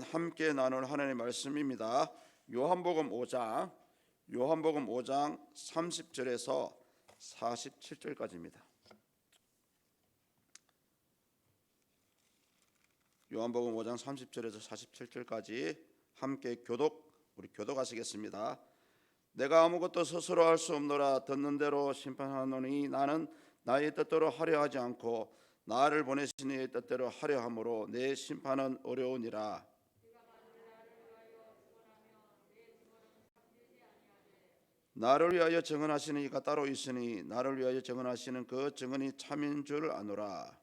오늘은 함께 나눌 하나님의 말씀입니다. 요한복음 5장 요한복음 5장 30절에서 47절까지입니다. 요한복음 5장 30절에서 47절까지 함께 교독 우리 교독하시겠습니다. 내가 아무것도 스스로 할 수 없노라 듣는 대로 심판하노니 나는 나의 뜻대로 하려 하지 않고 나를 보내신 이의 뜻대로 하려 함으로 내 심판은 어려우니라. 나를 위하여 증언하시는 이가 따로 있으니 나를 위하여 증언하시는 그 증언이 참인 줄 아노라.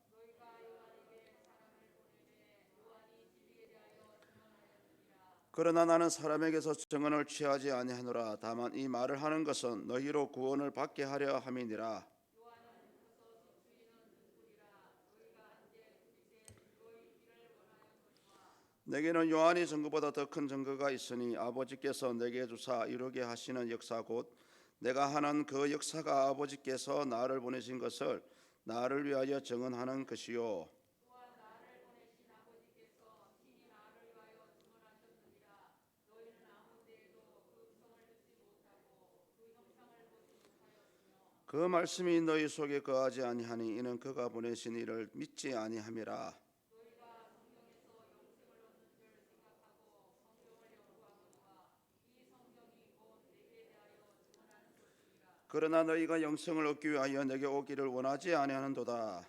그러나 나는 사람에게서 증언을 취하지 아니하노라. 다만 이 말을 하는 것은 너희로 구원을 받게 하려 함이니라. 내게는 요한이 증거보다 더 큰 증거가 있으니 아버지께서 내게 주사 이루게 하시는 역사 곧 내가 하는 그 역사가 아버지께서 나를 보내신 것을 나를 위하여 증언하는 것이요. 그 말씀이 너희 속에 거하지 아니하니 이는 그가 보내신 이를 믿지 아니함이라 그러나 너희가 영생을 얻기 위하여 내게 오기를 원하지 아니하는도다.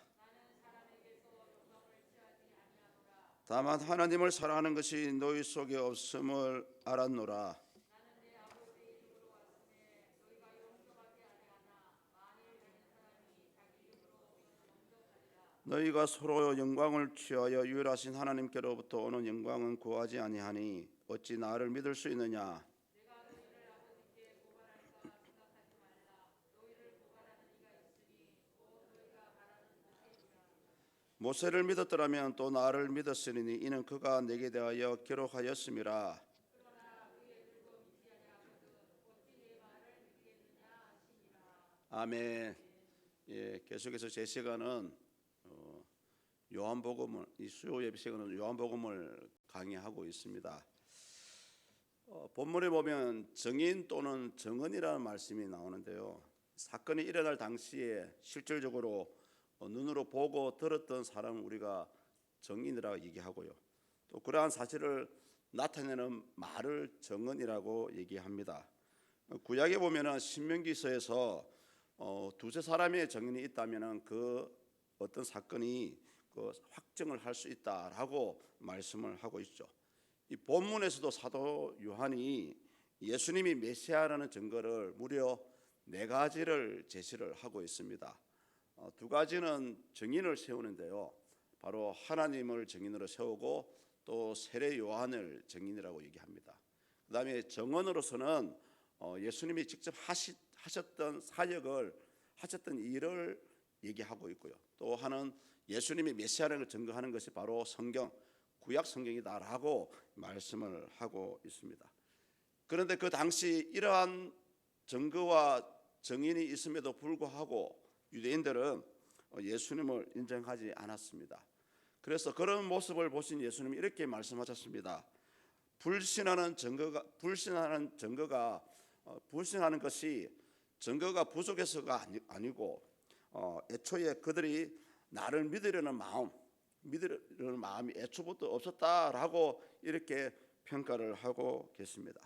다만 하나님을 사랑하는 것이 너희 속에 없음을 알았노라. 너희가 서로 영광을 취하여 유일하신 하나님께로부터 오는 영광은 구하지 아니하니 어찌 나를 믿을 수 있느냐? 모세를 믿었더라면 또 나를 믿었으리니 이는 그가 내게 대하여 기록하였음이라. 아멘. 예, 계속해서 제 시간은 어, 요한복음을 이 수요 예배 시간은 요한복음을 강의하고 있습니다. 어, 본문에 보면 정인 또는 정언이라는 말씀이 나오는데요. 사건이 일어날 당시에 실질적으로 어, 눈으로 보고 들었던 사람을 우리가 정인이라고 얘기하고요. 또 그러한 사실을 나타내는 말을 정언이라고 얘기합니다. 어, 구약에 보면은 신명기서에서 어, 두세 사람의 정인이 있다면은 그 어떤 사건이 그 확정을 할 수 있다라고 말씀을 하고 있죠. 이 본문에서도 사도 요한이 예수님이 메시아라는 증거를 무려 네 가지를 제시를 하고 있습니다. 어, 두 가지는 증인을 세우는데요. 바로 하나님을 증인으로 세우고 또 세례 요한을 증인이라고 얘기합니다. 그다음에 정언으로서는 어, 예수님이 직접 하시, 하셨던 사역을 하셨던 일을 얘기하고 있고요. 또 하는 예수님이 메시아를 증거하는 것이 바로 성경 구약 성경이다라고 말씀을 하고 있습니다. 그런데 그 당시 이러한 증거와 정인이 있음에도 불구하고 유대인들은 예수님을 인정하지 않았습니다. 그래서 그런 모습을 보신 예수님이 이렇게 말씀하셨습니다. 불신하는 증거가 불신하는 증거가 어, 불신하는 것이 증거가 부족해서가 아니, 고 어, 애초에 그들이 나를 믿으려는 마음, 믿으려는 마음이 애초부터 없었다라고 이렇게 평가를 하고 계십니다.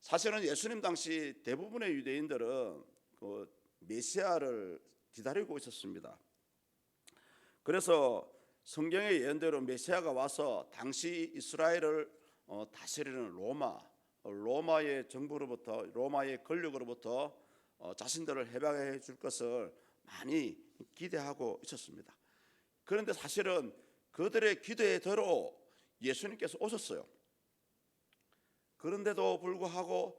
사실은 예수님 당시 대부분의 유대인들은 그 메시아를 기다리고 있었습니다. 그래서 성경의 예언대로 메시아가 와서 당시 이스라엘을 어, 다스리는 로마, 로마의 정부로부터 로마의 권력으로부터 어, 자신들을 해방해 줄 것을 많이 기대하고 있었습니다. 그런데 사실은 그들의 기대대로 예수님께서 오셨어요. 그런데도 불구하고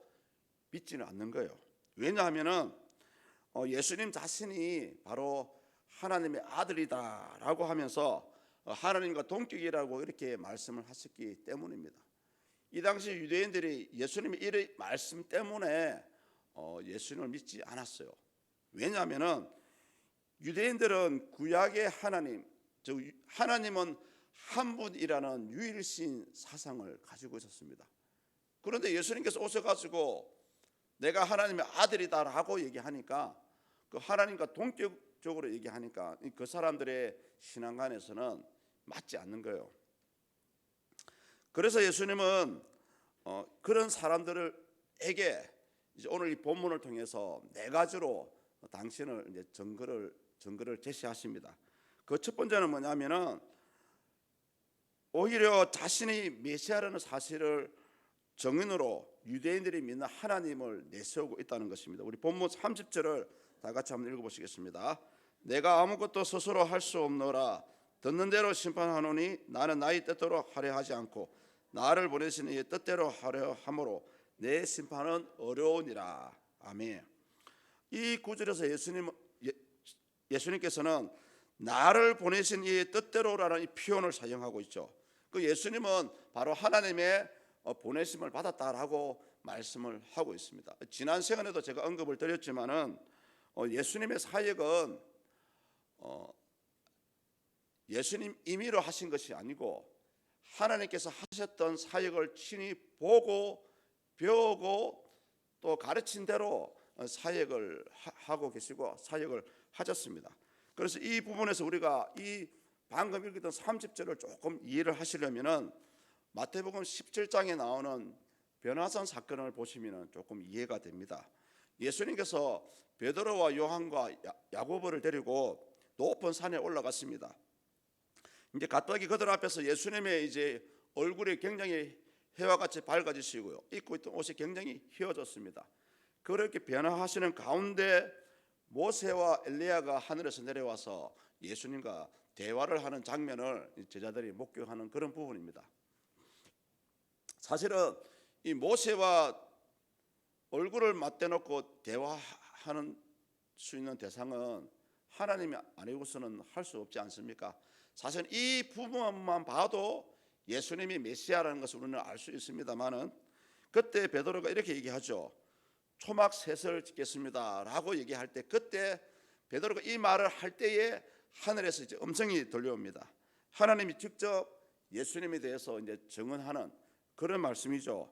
믿지는 않는 거예요. 왜냐하면은 어, 예수님 자신이 바로 하나님의 아들이다라고 하면서 어, 하나님과 동격이라고 이렇게 말씀을 하셨기 때문입니다. 이 당시 유대인들이 예수님의 이 말씀 때문에 어, 예수님을 믿지 않았어요. 왜냐하면은 유대인들은 구약의 하나님, 즉 하나님은 한 분이라는 유일신 사상을 가지고 있었습니다. 그런데 예수님께서 오셔가지고 내가 하나님의 아들이다라고 얘기하니까 그 하나님과 동격적으로 얘기하니까 그 사람들의 신앙관에서는 맞지 않는 거예요. 그래서 예수님은 어, 그런 사람들에게 이제 오늘 이 본문을 통해서 네 가지로 당신을 이제 증거를 증거를 제시하십니다. 그 첫 번째는 뭐냐면은 오히려 자신이 메시아라는 사실을 정인으로 유대인들이 믿는 하나님을 내세우고 있다는 것입니다. 우리 본문 30절을 다 같이 한번 읽어보시겠습니다. 내가 아무것도 스스로 할 수 없노라 듣는 대로 심판하노니 나는 나의 뜻대로 하려 하지 않고 나를 보내신 이의 뜻대로 하려 함으로 내 심판은 어려우니라. 아멘. 이 구절에서 예수님 예, 예수님께서는 나를 보내신 이의 뜻대로라는 이 표현을 사용하고 있죠. 그 예수님은 바로 하나님의 어, 보내심을 받았다라고 말씀을 하고 있습니다. 지난 시간에도 제가 언급을 드렸지만은 어, 예수님의 사역은 어, 예수님 임의로 하신 것이 아니고 하나님께서 하셨던 사역을 친히 보고 배우고 또 가르친 대로 어, 사역을 하- 하고 계시고 사역을 하셨습니다. 그래서 이 부분에서 우리가 이 방금 읽었던 30절을 조금 이해를 하시려면은 마태복음 17장에 나오는 변화산 사건을 보시면은 조금 이해가 됩니다. 예수님께서 베드로와 요한과 야- 야고보를 데리고 높은 산에 올라갔습니다. 이제 갑자기 그들 앞에서 예수님의 이제 얼굴이 굉장히 해와 같이 밝아지시고요. 입고 있던 옷이 굉장히 휘어졌습니다. 그렇게 변화하시는 가운데 모세와 엘리야가 하늘에서 내려와서 예수님과 대화를 하는 장면을 이 제자들이 목격하는 그런 부분입니다. 사실은 이 모세와 얼굴을 맞대놓고 대화하는 수 있는 대상은 하나님이 아니고서는 할 수 없지 않습니까? 사실 이 부분만 봐도 예수님이 메시아라는 것을 우리는 알 수 있습니다만은 그때 베드로가 이렇게 얘기하죠. 초막 셋을 짓겠습니다라고 얘기할 때 그때 베드로가 이 말을 할 때에 하늘에서 이제 음성이 들려옵니다. 하나님이 직접 예수님에 대해서 이제 증언하는 그런 말씀이죠.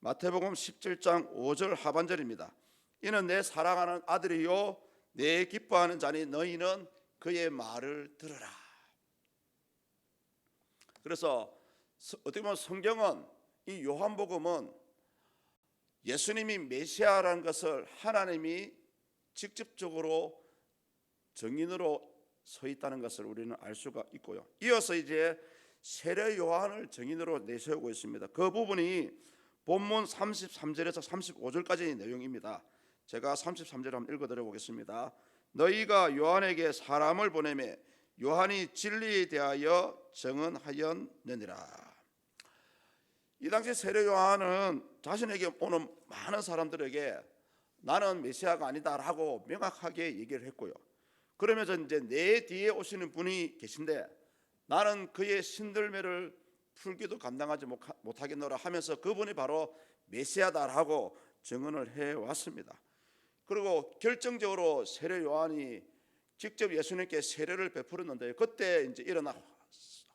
마태복음 17장 5절 하반절입니다. 이는 내 사랑하는 아들이요 내 기뻐하는 자니 너희는 그의 말을 들으라. 그래서 서- 어떻게 보면 성경은 이 요한복음은 예수님이 메시아라는 것을 하나님이 직접적으로 정인으로 서 있다는 것을 우리는 알 수가 있고요. 이어서 이제 세례 요한을 정인으로 내세우고 있습니다. 그 부분이 본문 33절에서 35절까지의 내용입니다. 제가 33절 한번 읽어 드려 보겠습니다. 너희가 요한에게 사람을 보내매 요한이 진리에 대하여 증언하였느니라. 이 당시 세례 요한은 자신에게 오는 많은 사람들에게 나는 메시아가 아니다라고 명확하게 얘기를 했고요. 그러면서 이제 내 뒤에 오시는 분이 계신데 나는 그의 신들매를 풀기도 감당하지 못하- 못하겠노라 하면서 그분이 바로 메시아다라고 증언을 해 왔습니다. 그리고 결정적으로 세례 요한이 직접 예수님께 세례를 베풀었는데 그때 이제 일어난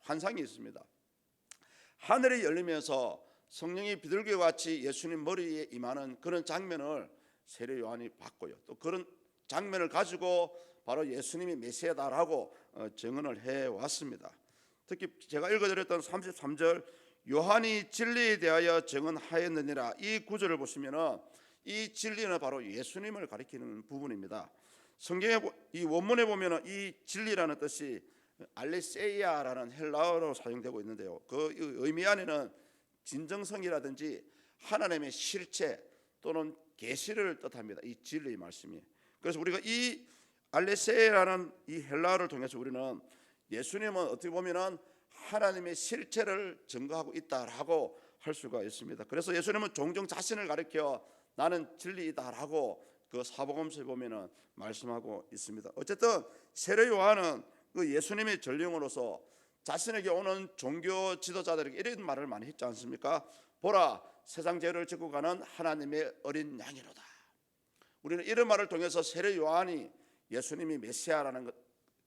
환상이 있습니다. 하늘이 열리면서 성령이 비둘기 같이 예수님 머리에 임하는 그런 장면을 세례 요한이 봤고요. 또 그런 장면을 가지고 바로 예수님이 메시아다라고 어, 증언을 해 왔습니다. 특히 제가 읽어드렸던 33절 요한이 진리에 대하여 증언하였느니라 이 구절을 보시면은 이 진리는 바로 예수님을 가리키는 부분입니다. 성경에 보- 이 원문에 보면은 이 진리라는 뜻이 알레세이아라는 헬라어로 사용되고 있는데요. 그 의미 안에는 진정성이라든지 하나님의 실체 또는 계시를 뜻합니다. 이 진리의 말씀이. 그래서 우리가 이 알레세이라는 이 헬라어를 통해서 우리는 예수님은 어떻게 보면은 하나님의 실체를 증거하고 있다라고 할 수가 있습니다. 그래서 예수님은 종종 자신을 가리켜 나는 진리이다라고 그 사복음서에 보면은 말씀하고 있습니다. 어쨌든 세례 요한은 그 예수님의 전령으로서 자신에게 오는 종교 지도자들에게 이런 말을 많이 했지 않습니까? 보라 세상 죄를 짓고 가는 하나님의 어린 양이로다. 우리는 이런 말을 통해서 세례 요한이 예수님이 메시아라는 것-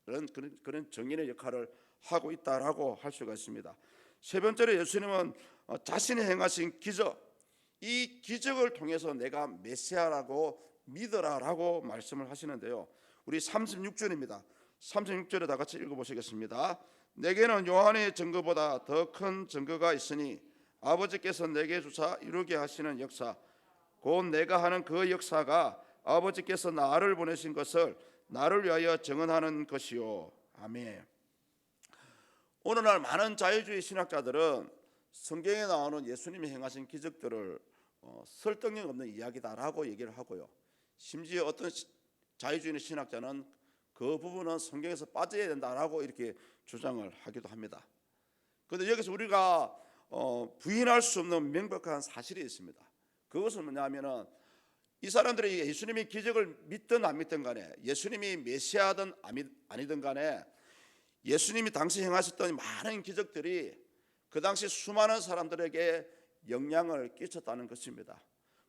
그런 그런, 정인의 역할을 하고 있다라고 할 수가 있습니다. 세 번째로 예수님은 어, 자신이 행하신 기적 이 기적을 통해서 내가 메시아라고 믿어라라고 말씀을 하시는데요. 우리 36절입니다. 36절에 다 같이 읽어 보시겠습니다. 내게는 요한의 증거보다 더 큰 증거가 있으니 아버지께서 내게 주사 이루게 하시는 역사 곧 내가 하는 그 역사가 아버지께서 나를 보내신 것을 나를 위하여 증언하는 것이요. 아멘. 오늘날 많은 자유주의 신학자들은 성경에 나오는 예수님이 행하신 기적들을 어, 설득력 없는 이야기다라고 얘기를 하고요. 심지어 어떤 시- 자유주의 신학자는 그 부분은 성경에서 빠져야 된다라고 이렇게 주장을 하기도 합니다. 그런데 여기서 우리가 어, 부인할 수 없는 명백한 사실이 있습니다. 그것은 뭐냐면은 이 사람들이 예수님이 기적을 믿든 안 믿든 간에 예수님이 메시아든 아니- 아니든 간에 예수님이 당시 행하셨던 많은 기적들이 그 당시 수많은 사람들에게 영향을 끼쳤다는 것입니다.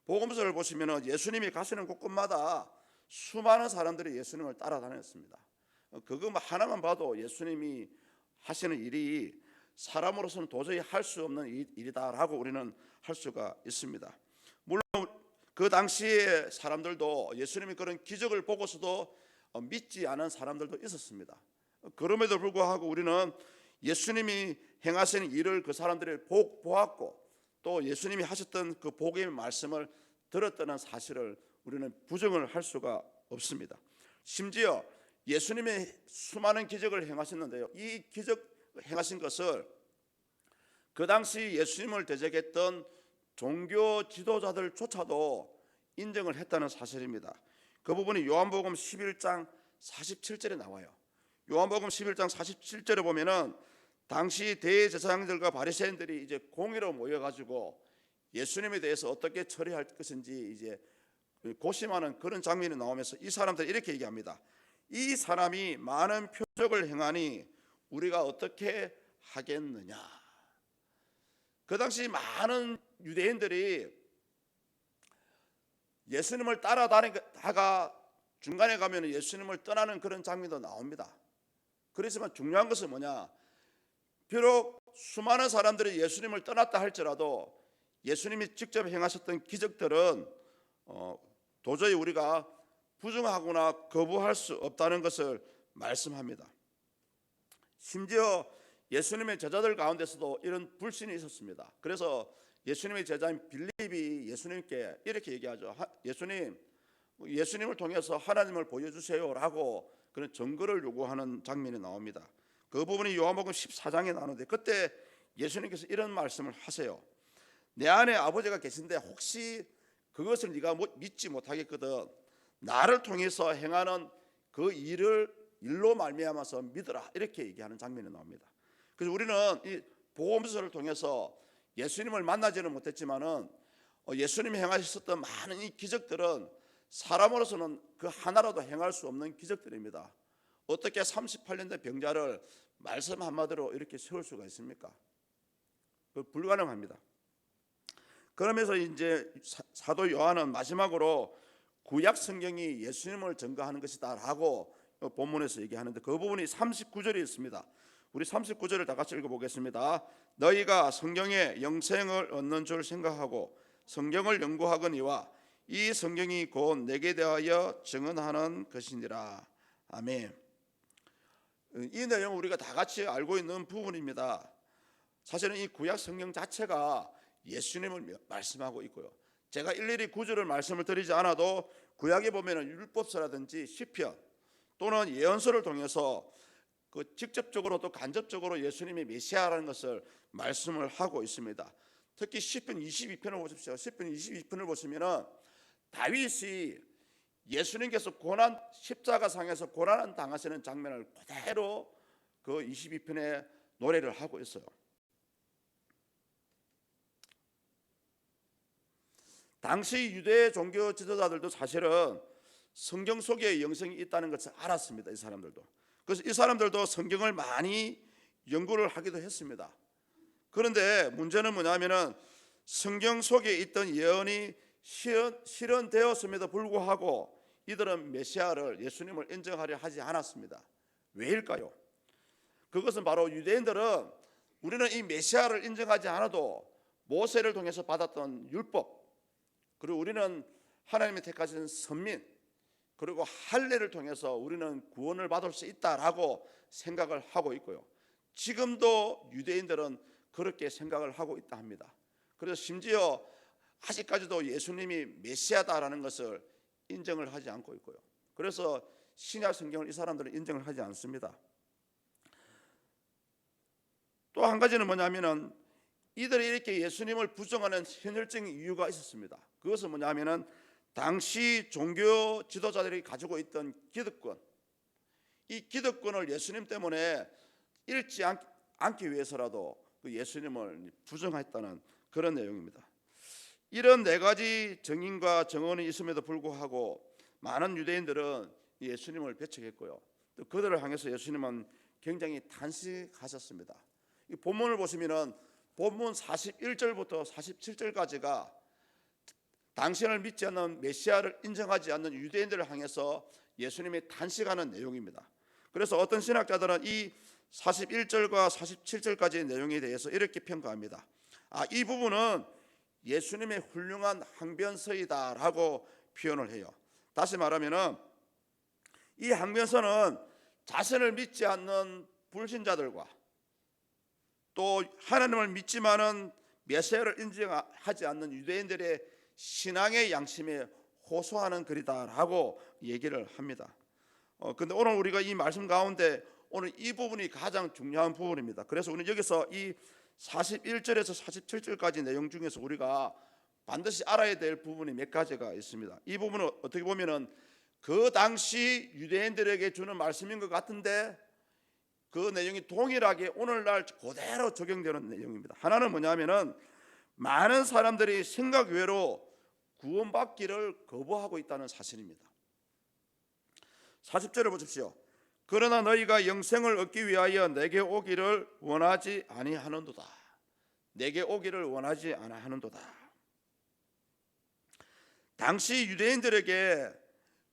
복음서를 보시면 예수님이 가시는 곳곳마다 수많은 사람들이 예수님을 따라다녔습니다. 어, 그거 뭐 하나만 봐도 예수님이 하시는 일이 사람으로서는 도저히 할 수 없는 일- 일이다라고 우리는 할 수가 있습니다. 물론 그 당시에 사람들도 예수님이 그런 기적을 보고서도 어, 믿지 않은 사람들도 있었습니다. 어, 그럼에도 불구하고 우리는 예수님이 행하시는 일을 그 사람들이 보, 보았고 또 예수님이 하셨던 그 복음의 말씀을 들었다는 사실을 우리는 부정을 할 수가 없습니다. 심지어 예수님의 수많은 기적을 행하셨는데요. 이 기적 행하신 것을 그 당시 예수님을 대적했던 종교 지도자들조차도 인정을 했다는 사실입니다. 그 부분이 요한복음 11장 47절에 나와요. 요한복음 11장 47절에 보면은 당시 대제사장들과 바리새인들이 이제 공의로 모여 가지고 예수님에 대해서 어떻게 처리할 것인지 이제 고심하는 그런 장면이 나오면서 이 사람들 이렇게 얘기합니다. 이 사람이 많은 표적을 행하니 우리가 어떻게 하겠느냐. 그 당시 많은 유대인들이 예수님을 따라다니다가 중간에 가면 예수님을 떠나는 그런 장면도 나옵니다. 그렇지만 중요한 것은 뭐냐? 비록 수많은 사람들이 예수님을 떠났다 할지라도 예수님이 직접 행하셨던 기적들은 어, 도저히 우리가 부정하거나 거부할 수 없다는 것을 말씀합니다. 심지어 예수님의 제자들 가운데서도 이런 불신이 있었습니다. 그래서 예수님의 제자인 빌립이 예수님께 이렇게 얘기하죠. 하- 예수님, 예수님을 통해서 하나님을 보여주세요라고 그런 증거를 요구하는 장면이 나옵니다. 그 부분이 요한복음 14장에 나오는데 그때 예수님께서 이런 말씀을 하세요. 내 안에 아버지가 계신데 혹시 그것을 네가 못- 믿지 못하겠거든. 나를 통해서 행하는 그 일을 일로 말미암아서 믿어라 이렇게 얘기하는 장면이 나옵니다. 그래서 우리는 이 복음서를 통해서 예수님을 만나지는 못했지만은 어, 예수님이 행하셨던 많은 이 기적들은 사람으로서는 그 하나라도 행할 수 없는 기적들입니다. 어떻게 38년 된 병자를 말씀 한마디로 이렇게 세울 수가 있습니까? 그 불가능합니다. 그러면서 이제 사- 사도 요한은 마지막으로 구약 성경이 예수님을 증거하는 것이다라고 본문에서 얘기하는데 그 부분이 39절에 있습니다. 우리 39절을 다 같이 읽어보겠습니다. 너희가 성경에 영생을 얻는 줄 생각하고 성경을 연구하거니와 이 성경이 곧 내게 대하여 증언하는 것이니라. 아멘. 이 내용 우리가 다 같이 알고 있는 부분입니다. 사실은 이 구약 성경 자체가 예수님을 말씀하고 있고요. 제가 일일이 구절을 말씀을 드리지 않아도 구약에 보면은 율법서라든지 시편 또는 예언서를 통해서 그 직접적으로 또 간접적으로 예수님이 메시아라는 것을 말씀을 하고 있습니다. 특히 시편 22편을 보십시오. 시편 22편을 보시면은 다윗이 예수님께서 고난 십자가상에서 고난을 당하시는 장면을 그대로 그 22편에 노래를 하고 있어요. 당시 유대 종교 지도자들도 사실은 성경 속에 영성이 있다는 것을 알았습니다. 이 사람들도. 그래서 이 사람들도 성경을 많이 연구를 하기도 했습니다. 그런데 문제는 뭐냐면은 성경 속에 있던 예언이 실현, 실현 되었음에도 불구하고 이들은 메시아를 예수님을 인정하려 하지 않았습니다. 왜일까요? 그것은 바로 유대인들은 우리는 이 메시아를 인정하지 않아도 모세를 통해서 받았던 율법 그리고 우리는 하나님이 택하신 선민 그리고 할례를 통해서 우리는 구원을 받을 수 있다라고 생각을 하고 있고요. 지금도 유대인들은 그렇게 생각을 하고 있다 합니다. 그래서 심지어 아직까지도 예수님이 메시아다라는 것을 인정을 하지 않고 있고요. 그래서 신약 성경을 이 사람들은 인정을 하지 않습니다. 또 한 가지는 뭐냐면은 이들이 이렇게 예수님을 부정하는 현실적인 이유가 있었습니다. 그것은 뭐냐면은 당시 종교 지도자들이 가지고 있던 기득권, 이 기득권을 예수님 때문에 잃지 않, 않기 위해서라도 그 예수님을 부정했다는 그런 내용입니다. 이런 네 가지 정인과 정언이 있음에도 불구하고 많은 유대인들은 예수님을 배척했고요. 또 그들을 향해서 예수님은 굉장히 탄식하셨습니다. 이 본문을 보시면은 본문 41절부터 47절까지가 당신을 믿지 않는 메시아를 인정하지 않는 유대인들을 향해서 예수님이 탄식하는 내용입니다. 그래서 어떤 신학자들은 이 41절과 47절까지의 내용에 대해서 이렇게 평가합니다. 아, 이 부분은 예수님의 훌륭한 항변서이다라고 표현을 해요. 다시 말하면은 이 항변서는 자신을 믿지 않는 불신자들과 또 하나님을 믿지만은 메시아를 인정하지 않는 유대인들의 신앙의 양심에 호소하는 글이다라고 얘기를 합니다. 어 근데 오늘 우리가 이 말씀 가운데 오늘 이 부분이 가장 중요한 부분입니다. 그래서 우리는 여기서 이 41절에서 47절까지 내용 중에서 우리가 반드시 알아야 될 부분이 몇 가지가 있습니다. 이 부분은 어떻게 보면은 그 당시 유대인들에게 주는 말씀인 것 같은데 그 내용이 동일하게 오늘날 그대로 적용되는 내용입니다. 하나는 뭐냐면은 많은 사람들이 생각 외로 구원받기를 거부하고 있다는 사실입니다. 40절을 보십시오. 그러나 너희가 영생을 얻기 위하여 내게 오기를 원하지 아니하는도다. 내게 오기를 원하지 아니하는도다. 당시 유대인들에게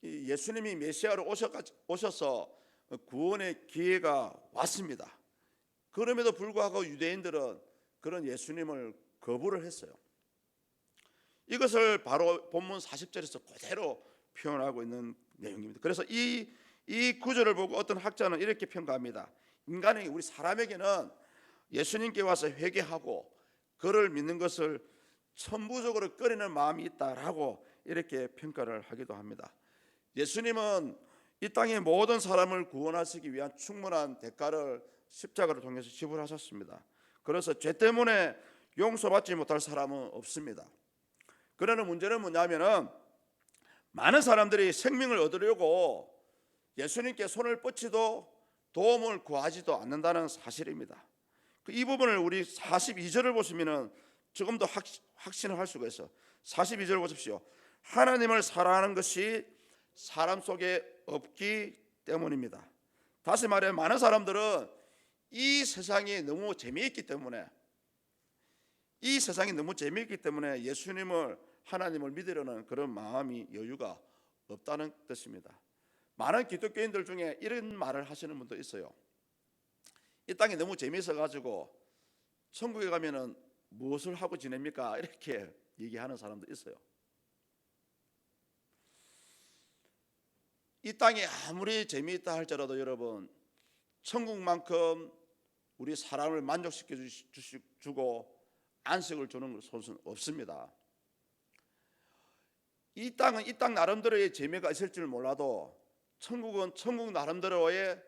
예수님이 메시아로 오셔서 구원의 기회가 왔습니다. 그럼에도 불구하고 유대인들은 그런 예수님을 거부를 했어요. 이것을 바로 본문 40절에서 그대로 표현하고 있는 내용입니다. 그래서 이, 이 구절을 보고 어떤 학자는 이렇게 평가합니다. 인간의 우리 사람에게는 예수님께 와서 회개하고 그를 믿는 것을 천부적으로 꺼리는 마음이 있다라고 이렇게 평가를 하기도 합니다. 예수님은 이 땅의 모든 사람을 구원하시기 위한 충분한 대가를 십자가를 통해서 지불하셨습니다. 그래서 죄 때문에 용서받지 못할 사람은 없습니다. 그러나 문제는 뭐냐면은 많은 사람들이 생명을 얻으려고 예수님께 손을 뻗지도 도움을 구하지도 않는다는 사실입니다. 그이 부분을 우리 42절을 보시면은 조금 더 확신을 할 수가 있어. 42절 보십시오. 하나님을 사랑하는 것이 사람 속에 없기 때문입니다. 다시 말해 많은 사람들은 이 세상이 너무 재미있기 때문에 이 세상이 너무 재미있기 때문에 예수님을 하나님을 믿으려는 그런 마음이 여유가 없다는 뜻입니다. 많은 기독교인들 중에 이런 말을 하시는 분도 있어요. 이 땅이 너무 재미있어 가지고 천국에 가면은 무엇을 하고 지냅니까? 이렇게 얘기하는 사람도 있어요. 이 땅이 아무리 재미있다 할지라도 여러분 천국만큼 우리 사람을 만족시켜 주고 안식을 주는 것은 없습니다. 이 땅은 이 땅 나름대로의 재미가 있을 줄 몰라도 천국은 천국 나름대로의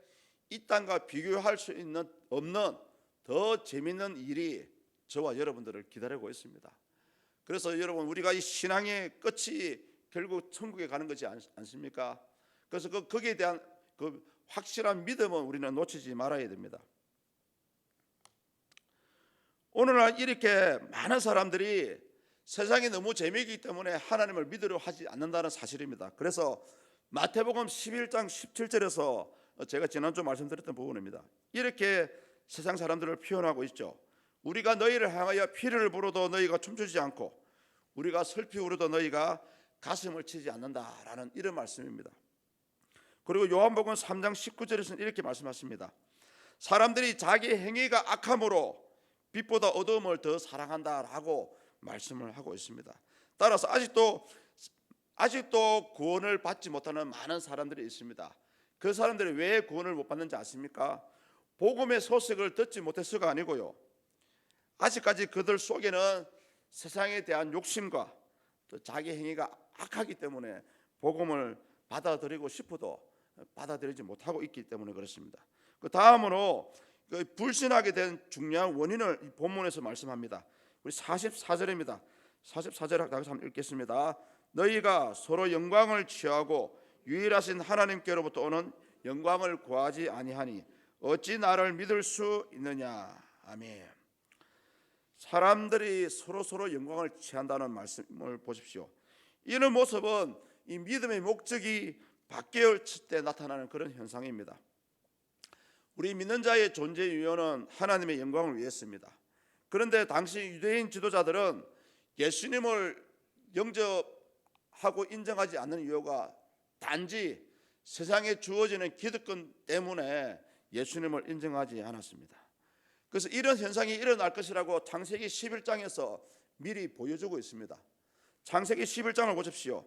이 땅과 비교할 수 있는 없는 더 재밌는 일이 저와 여러분들을 기다리고 있습니다. 그래서 여러분 우리가 이 신앙의 끝이 결국 천국에 가는 거지 않습니까? 그래서 그 거기에 대한 그 확실한 믿음은 우리는 놓치지 말아야 됩니다. 오늘날 이렇게 많은 사람들이 세상이 너무 재미있기 때문에 하나님을 믿으려 하지 않는다는 사실입니다. 그래서 마태복음 11장 17절에서 제가 지난주 말씀드렸던 부분입니다. 이렇게 세상 사람들을 표현하고 있죠. 우리가 너희를 향하여 피를 불어도 너희가 춤추지 않고 우리가 슬피 울어도 너희가 가슴을 치지 않는다라는 이런 말씀입니다. 그리고 요한복음 3장 19절에서는 이렇게 말씀하십니다. 사람들이 자기 행위가 악함으로 빛보다 어두움을 더 사랑한다라고 말씀을 하고 있습니다. 따라서 아직도 아직도 구원을 받지 못하는 많은 사람들이 있습니다. 그 사람들이 왜 구원을 못 받는지 아십니까? 복음의 소식을 듣지 못해서가 아니고요. 아직까지 그들 속에는 세상에 대한 욕심과 또 자기 행위가 악하기 때문에 복음을 받아들이고 싶어도 받아들이지 못하고 있기 때문에 그렇습니다. 그 다음으로 그 불신하게 된 중요한 원인을 이 본문에서 말씀합니다. 우리 44절입니다. 44절 다시 한번 읽겠습니다. 너희가 서로 영광을 취하고 유일하신 하나님께로부터 오는 영광을 구하지 아니하니 어찌 나를 믿을 수 있느냐. 아멘. 사람들이 서로 서로 영광을 취한다는 말씀을 보십시오. 이런 모습은 이 믿음의 목적이 바뀌었을 때 나타나는 그런 현상입니다. 우리 믿는 자의 존재 유효는 하나님의 영광을 위했습니다. 그런데 당시 유대인 지도자들은 예수님을 영접하고 인정하지 않는 이유가 단지 세상에 주어지는 기득권 때문에 예수님을 인정하지 않았습니다. 그래서 이런 현상이 일어날 것이라고 창세기 11장에서 미리 보여주고 있습니다. 창세기 11장을 보십시오.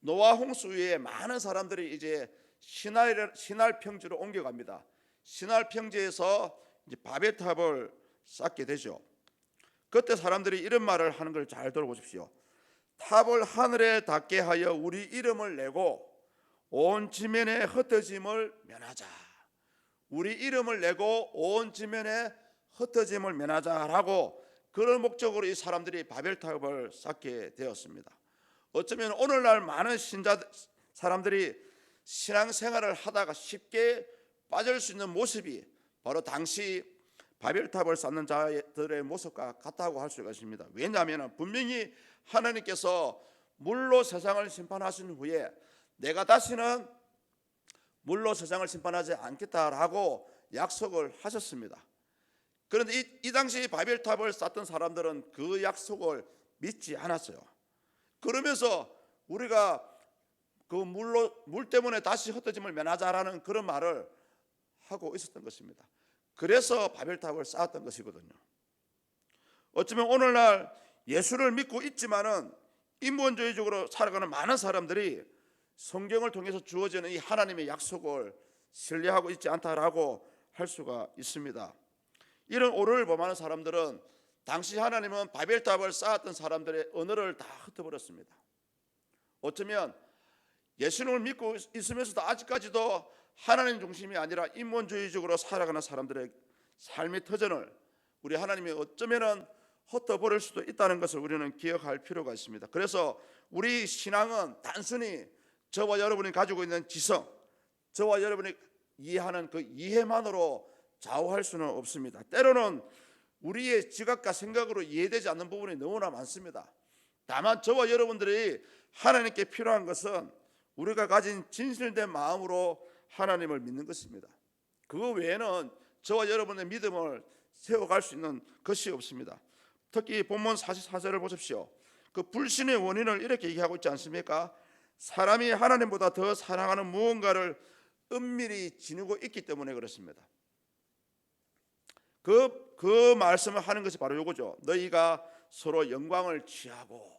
노아 홍수 위에 많은 사람들이 이제 신할 신할 평지로 옮겨갑니다. 신할 평지에서 바벨탑을 쌓게 되죠. 그때 사람들이 이런 말을 하는 걸 잘 들어보십시오. 탑을 하늘에 닿게 하여 우리 이름을 내고 온 지면에 흩어짐을 면하자. 우리 이름을 내고 온 지면에 흩어짐을 면하자라고 그런 목적으로 이 사람들이 바벨탑을 쌓게 되었습니다. 어쩌면 오늘날 많은 신자 사람들이 신앙생활을 하다가 쉽게 빠질 수 있는 모습이 바로 당시 바벨탑을 쌓는 자들의 모습과 같다고 할 수가 있습니다. 왜냐하면 분명히 하나님께서 물로 세상을 심판하신 후에 내가 다시는 물로 세상을 심판하지 않겠다라고 약속을 하셨습니다. 그런데 이, 이 당시 바벨탑을 쌓던 사람들은 그 약속을 믿지 않았어요. 그러면서 우리가 그 물로 물 때문에 다시 흩어짐을 면하자라는 그런 말을 하고 있었던 것입니다. 그래서 바벨탑을 쌓았던 것이거든요. 어쩌면 오늘날 예수를 믿고 있지만은 인본주의적으로 살아가는 많은 사람들이 성경을 통해서 주어지는 이 하나님의 약속을 신뢰하고 있지 않다라고 할 수가 있습니다. 이런 오류를 범하는 사람들은 당시 하나님은 바벨탑을 쌓았던 사람들의 언어를 다 흩어버렸습니다. 어쩌면 예수님을 믿고 있으면서도 아직까지도 하나님 중심이 아니라 인본주의적으로 살아가는 사람들의 삶의 터전을 우리 하나님이 어쩌면은 헛어버릴 수도 있다는 것을 우리는 기억할 필요가 있습니다. 그래서 우리 신앙은 단순히 저와 여러분이 가지고 있는 지성, 저와 여러분이 이해하는 그 이해만으로 좌우할 수는 없습니다. 때로는 우리의 지각과 생각으로 이해되지 않는 부분이 너무나 많습니다. 다만 저와 여러분들이 하나님께 필요한 것은 우리가 가진 진실된 마음으로 하나님을 믿는 것입니다. 그 외에는 저와 여러분의 믿음을 세워갈 수 있는 것이 없습니다. 특히 본문 44절을 보십시오. 그 불신의 원인을 이렇게 얘기하고 있지 않습니까? 사람이 하나님보다 더 사랑하는 무언가를 은밀히 지니고 있기 때문에 그렇습니다. 그, 그 말씀을 하는 것이 바로 이거죠. 너희가 서로 영광을 취하고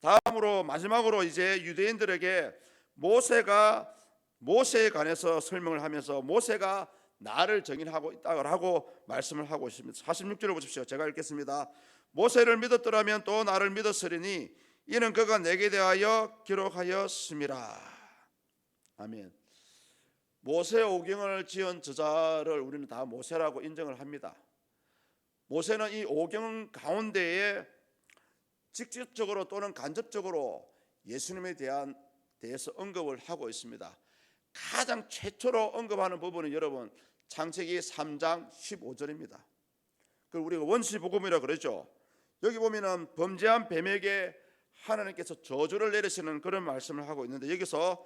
다음으로 마지막으로 이제 유대인들에게 모세가 모세에 관해서 설명을 하면서 모세가 나를 정인하고 있다고 말씀을 하고 있습니다. 46절을 보십시오. 제가 읽겠습니다. 모세를 믿었더라면 또 나를 믿었으리니 이는 그가 내게 대하여 기록하였음이라. 아멘. 모세 오경을 지은 저자를 우리는 다 모세라고 인정을 합니다. 모세는 이 오경 가운데에 직접적으로 또는 간접적으로 예수님에 대한 대해서 언급을 하고 있습니다. 가장 최초로 언급하는 부분은 여러분 창세기 3장 15절입니다. 그 우리가 원시 복음이라 그러죠. 여기 보면은 범죄한 뱀에게 하나님께서 저주를 내리시는 그런 말씀을 하고 있는데 여기서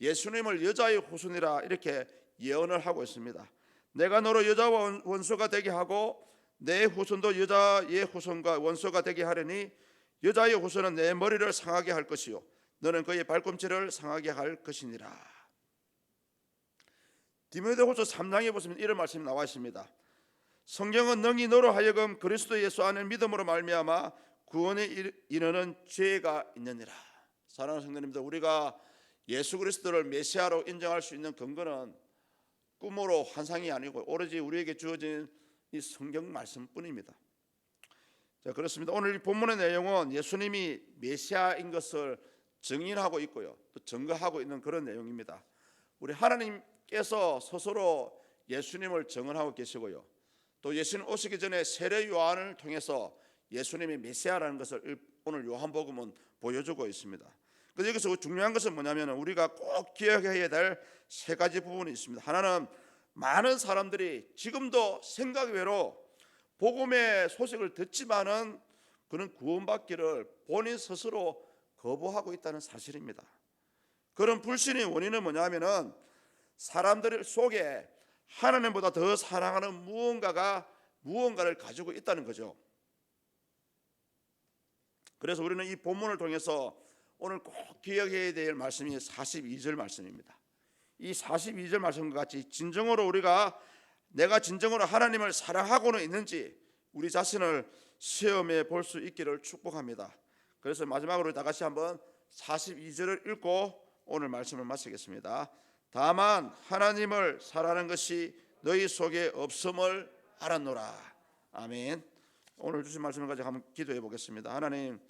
예수님을 여자의 후손이라 이렇게 예언을 하고 있습니다. 내가 너로 여자와 원수가 되게 하고 내 후손도 여자의 후손과 원수가 되게 하려니 여자의 후손은 내 머리를 상하게 할 것이요 너는 그의 발꿈치를 상하게 할 것이니라. 디모데후서 3장에 보시면 이런 말씀이 나와 있습니다. 성경은 능히 너로 하여금 그리스도 예수 안에 믿음으로 말미암아 이- 이르는 죄가 있느니라. 사랑하는 성도님들, 우리가 예수 그리스도를 메시아로 인정할 수 있는 근거는 꿈으로 환상이 아니고 오로지 우리에게 주어진 이 성경 말씀뿐입니다. 자 그렇습니다. 오늘 이 본문의 내용은 예수님이 메시아인 것을 증인하고 있고요, 또 증거하고 있는 그런 내용입니다. 우리 하나님께서 스스로 예수님을 증언하고 계시고요, 또 예수님 오시기 전에 세례 요한을 통해서 예수님이 메시아라는 것을 오늘 요한복음은 보여주고 있습니다. 근데 여기서 중요한 것은 뭐냐면 우리가 꼭 기억해야 될 세 가지 부분이 있습니다. 하나는 많은 사람들이 지금도 생각 외로 복음의 소식을 듣지만은 그는 구원받기를 본인 스스로 거부하고 있다는 사실입니다. 그런 불신의 원인은 뭐냐면은 사람들 속에 하나님보다 더 사랑하는 무언가가 무언가를 가지고 있다는 거죠. 그래서 우리는 이 본문을 통해서 오늘 꼭 기억해야 될 말씀이 42절 말씀입니다. 이 42절 말씀과 같이 진정으로 우리가 내가 진정으로 하나님을 사랑하고는 있는지 우리 자신을 시험해 볼 수 있기를 축복합니다. 그래서 마지막으로 다 같이 한번 42절을 읽고 오늘 말씀을 마치겠습니다. 다만 하나님을 사랑하는 것이 너희 속에 없음을 알았노라. 아멘. 오늘 주신 말씀을 가지고 한번 기도해 보겠습니다. 하나님